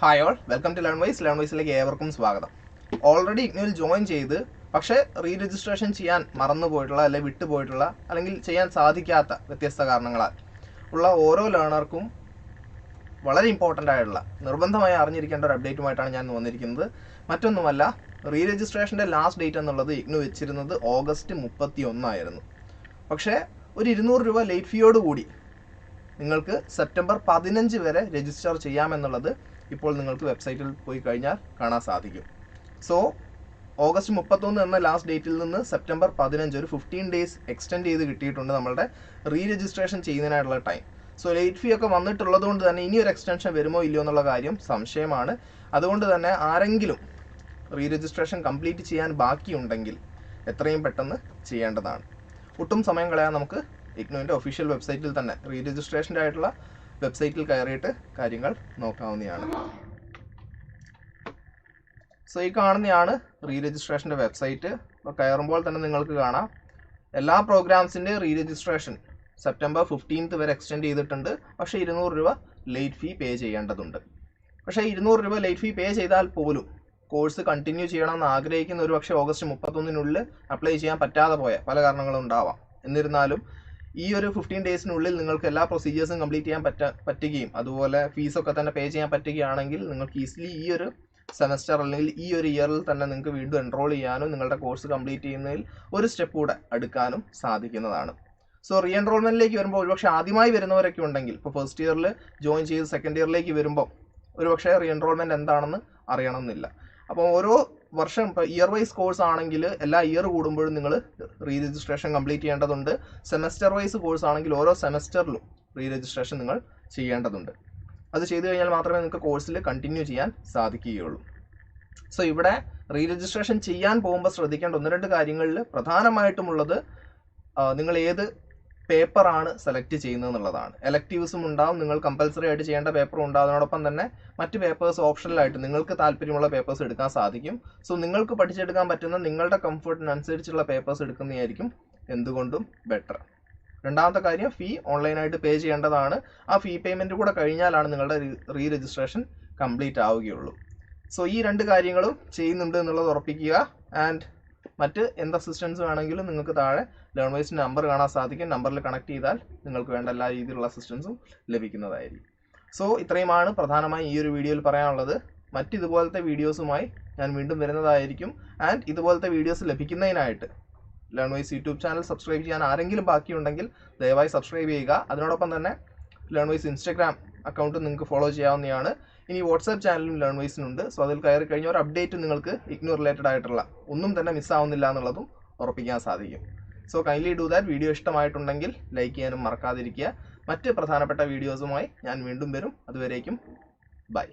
Hi all welcome to learn wise learn വൈസിലേക്ക് ഏവർക്കും സ്വാഗതം. Already ഇഗ്നോയിൽ join ചെയ്ത് പക്ഷേ റീ രജിസ്ട്രേഷൻ ചെയ്യാൻ മറന്നുപോയിട്ടുള്ള അല്ലെങ്കിൽ വിട്ടുപോയിട്ടുള്ള അല്ലെങ്കിൽ ചെയ്യാൻ സാധിക്കാത്ത വ്യത്യസ്ത കാരണങ്ങളാൽ ഉള്ള ഓരോ ലേണർക്കും വളരെ ഇമ്പോർട്ടന്റ് ആയിട്ടുള്ള നിർബന്ധമായി അറിഞ്ഞിരിക്കേണ്ട ഒരു അപ്ഡേറ്റുമായിട്ടാണ് ഞാൻ വന്നിരിക്കുന്നത്. മറ്റൊന്നുമല്ല റീ രജിസ്ട്രേഷന്റെ ലാസ്റ്റ് ഡേറ്റ് എന്നുള്ളത് ഇഗ്നു വെച്ചിരുന്നത് ഓഗസ്റ്റ് മുപ്പത്തി ഒന്നായിരുന്നു പക്ഷേ ഒരു ഇരുന്നൂറ് രൂപ ലേറ്റ് ഫീയോട് കൂടി നിങ്ങൾക്ക് സെപ്റ്റംബർ പതിനഞ്ച് വരെ രജിസ്റ്റർ ചെയ്യാമെന്നുള്ളത് ഇപ്പോൾ നിങ്ങൾക്ക് വെബ്സൈറ്റിൽ പോയി കഴിഞ്ഞാൽ കാണാൻ സാധിക്കും. സോ ഓഗസ്റ്റ് മുപ്പത്തൊന്ന് എന്ന ലാസ്റ്റ് ഡേറ്റിൽ നിന്ന് സെപ്റ്റംബർ പതിനഞ്ച് ഒരു ഫിഫ്റ്റീൻ ഡേയ്സ് എക്സ്റ്റെൻഡ് ചെയ്ത് കിട്ടിയിട്ടുണ്ട് നമ്മളുടെ റീ രജിസ്ട്രേഷൻ ചെയ്യുന്നതിനായിട്ടുള്ള ടൈം സോ ലേറ്റ് ഫീ ഒക്കെ വന്നിട്ടുള്ളത് കൊണ്ട് തന്നെ ഇനി ഒരു എക്സ്റ്റൻഷൻ വരുമോ ഇല്ലയോ എന്നുള്ള കാര്യം സംശയമാണ്. അതുകൊണ്ട് തന്നെ ആരെങ്കിലും റീ രജിസ്ട്രേഷൻ കംപ്ലീറ്റ് ചെയ്യാൻ ബാക്കിയുണ്ടെങ്കിൽ എത്രയും പെട്ടെന്ന് ചെയ്യേണ്ടതാണ്. ഒട്ടും സമയം കളയാൻ നമുക്ക് ഇഗ്നുവിന്റെ ഒഫീഷ്യൽ വെബ്സൈറ്റിൽ തന്നെ റീ രജിസ്ട്രേഷന്റെ ആയിട്ടുള്ള വെബ്സൈറ്റിൽ കയറിയിട്ട് കാര്യങ്ങൾ നോക്കാവുന്നതാണ്. സോ ഈ കാണുന്നതാണ് റീ രജിസ്ട്രേഷന്റെ വെബ്സൈറ്റ് അപ്പോൾ കയറുമ്പോൾ തന്നെ നിങ്ങൾക്ക് കാണാം. എല്ലാ പ്രോഗ്രാംസിന്റെ റീ രജിസ്ട്രേഷൻ സെപ്റ്റംബർ ഫിഫ്റ്റീൻത്ത് വരെ എക്സ്റ്റെൻഡ് ചെയ്തിട്ടുണ്ട്. പക്ഷേ ഇരുന്നൂറ് രൂപ ലേറ്റ് ഫീ പേ ചെയ്യേണ്ടതുണ്ട്. പക്ഷേ ഇരുന്നൂറ് രൂപ ലേറ്റ് ഫീ പേ ചെയ്താൽ പോലും കോഴ്സ് കണ്ടിന്യൂ ചെയ്യണമെന്ന് ആഗ്രഹിക്കുന്ന ഒരു പക്ഷേ ഓഗസ്റ്റ് മുപ്പത്തൊന്നിനുള്ളിൽ അപ്ലൈ ചെയ്യാൻ പറ്റാതെ പോയ പല കാരണങ്ങളും ഉണ്ടാവാം. എന്നിരുന്നാലും ഈ ഒരു ഫിഫ്റ്റീൻ ഡേയ്സിനുള്ളിൽ നിങ്ങൾക്ക് എല്ലാ പ്രൊസീജിയേഴ്സും കംപ്ലീറ്റ് ചെയ്യാൻ പറ്റ പറ്റുകയും അതുപോലെ ഫീസൊക്കെ തന്നെ പേ ചെയ്യാൻ പറ്റുകയാണെങ്കിൽ നിങ്ങൾക്ക് ഈസിലി ഈ ഒരു സെമസ്റ്റർ അല്ലെങ്കിൽ ഈ ഒരു ഇയറിൽ തന്നെ നിങ്ങൾക്ക് വീണ്ടും എൻറോൾ ചെയ്യാനും നിങ്ങളുടെ കോഴ്സ് കംപ്ലീറ്റ് ചെയ്യുന്നതിൽ ഒരു സ്റ്റെപ്പ് കൂടെ അടുക്കാനും സാധിക്കുന്നതാണ്. സോ റീ എൻറോൾമെന്റിലേക്ക് വരുമ്പോൾ ഒരുപക്ഷെ ആദ്യമായി വരുന്നവരൊക്കെ ഉണ്ടെങ്കിൽ ഇപ്പോൾ ഫസ്റ്റ് ഇയറിൽ ജോയിൻ ചെയ്ത് സെക്കൻഡ് ഇയറിലേക്ക് വരുമ്പോൾ ഒരുപക്ഷെ റീ എൻറോൾമെന്റ് എന്താണെന്ന് അറിയണമെന്നില്ല. അപ്പോൾ ഓരോ വർഷം ഇപ്പോൾ ഇയർ വൈസ് കോഴ്സ് ആണെങ്കിൽ എല്ലാ ഇയർ കൂടുമ്പോഴും നിങ്ങൾ റീ രജിസ്ട്രേഷൻ കംപ്ലീറ്റ് ചെയ്യേണ്ടതുണ്ട്. സെമസ്റ്റർ വൈസ് കോഴ്സ് ആണെങ്കിൽ ഓരോ സെമസ്റ്ററിലും റീ രജിസ്ട്രേഷൻ നിങ്ങൾ ചെയ്യേണ്ടതുണ്ട്. അത് ചെയ്തു കഴിഞ്ഞാൽ മാത്രമേ നിങ്ങൾക്ക് കോഴ്സിൽ കണ്ടിന്യൂ ചെയ്യാൻ സാധിക്കുകയുള്ളൂ. സോ ഇവിടെ റീ രജിസ്ട്രേഷൻ ചെയ്യാൻ പോകുമ്പോൾ ശ്രദ്ധിക്കേണ്ട ഒന്ന് രണ്ട് കാര്യങ്ങളിൽ പ്രധാനമായിട്ടുമുള്ളത് നിങ്ങൾ ഏത് പേപ്പറാണ് സെലക്ട് ചെയ്യുന്നത് എന്നുള്ളതാണ് എലക്റ്റീവ്സും ഉണ്ടാവും. നിങ്ങൾ കമ്പൽസറി ആയിട്ട് ചെയ്യേണ്ട പേപ്പറും ഉണ്ടാവും. തന്നെ മറ്റ് പേപ്പേഴ്സ് ഓപ്ഷണലായിട്ട് നിങ്ങൾക്ക് താല്പര്യമുള്ള പേപ്പേഴ്സ് എടുക്കാൻ സാധിക്കും. സോ നിങ്ങൾക്ക് പഠിച്ചെടുക്കാൻ പറ്റുന്ന നിങ്ങളുടെ കംഫർട്ടിനനുസരിച്ചുള്ള പേപ്പേഴ്സ് എടുക്കുന്നതായിരിക്കും എന്തുകൊണ്ടും ബെറ്റർ രണ്ടാമത്തെ കാര്യം ഫീ ഓൺലൈനായിട്ട് പേ ചെയ്യേണ്ടതാണ്. ആ ഫീ പേയ്മെന്റ് കൂടെ കഴിഞ്ഞാലാണ് നിങ്ങളുടെ റീ രജിസ്ട്രേഷൻ കംപ്ലീറ്റ് ആവുകയുള്ളൂ. സോ ഈ രണ്ട് കാര്യങ്ങളും ചെയ്യുന്നുണ്ട് എന്നുള്ളത് ഉറപ്പിക്കുക. ആൻഡ് മറ്റ് എന്ത് അസിസ്റ്റൻസ് വേണമെങ്കിലും നിങ്ങൾക്ക് താഴെ ലേൺ വൈസ് നമ്പർ കാണാൻ സാധിക്കും. നമ്പറിൽ കണക്ട് ചെയ്താൽ നിങ്ങൾക്ക് വേണ്ട എല്ലാ രീതിയിലുള്ള അസിസ്റ്റൻസും ലഭിക്കുന്നതായിരിക്കും. സോ ഇത്രയുമാണ് പ്രധാനമായി ഈ ഒരു വീഡിയോയിൽ പറയാനുള്ളത്. മറ്റ് ഇതുപോലത്തെ വീഡിയോസുമായി ഞാൻ വീണ്ടും വരുന്നതായിരിക്കും. ആൻഡ് ഇതുപോലത്തെ videos ലഭിക്കുന്നതിനായിട്ട് learn wise YouTube channel subscribe ചെയ്യാൻ ആരെങ്കിലും ബാക്കിയുണ്ടെങ്കിൽ ദയവായി സബ്സ്ക്രൈബ് ചെയ്യുക. അതിനോടൊപ്പം തന്നെ ലേൺ വൈസ് ഇൻസ്റ്റഗ്രാം അക്കൗണ്ട് നിങ്ങൾക്ക് ഫോളോ ചെയ്യാവുന്നതാണ്. ഇനി വാട്സാപ്പ് ചാനലും ലേൺ വൈസിനുണ്ട് സോ അതിൽ കയറി കഴിഞ്ഞ ഒരു അപ്ഡേറ്റ് നിങ്ങൾക്ക് ഇഗ്നോർ റിലേറ്റഡ് ആയിട്ടുള്ള ഒന്നും തന്നെ മിസ്സാവുന്നില്ല എന്നുള്ളതും ഉറപ്പിക്കാൻ സാധിക്കും. So kindly do that video ഇഷ്ടമായിട്ടുണ്ടെങ്കിൽ ലൈക്ക് ചെയ്യാനും മറക്കാതിരിക്കുക. മറ്റ് പ്രധാനപ്പെട്ട വീഡിയോസുമായി ഞാൻ വീണ്ടും വരും. അതുവരേക്കും ബൈ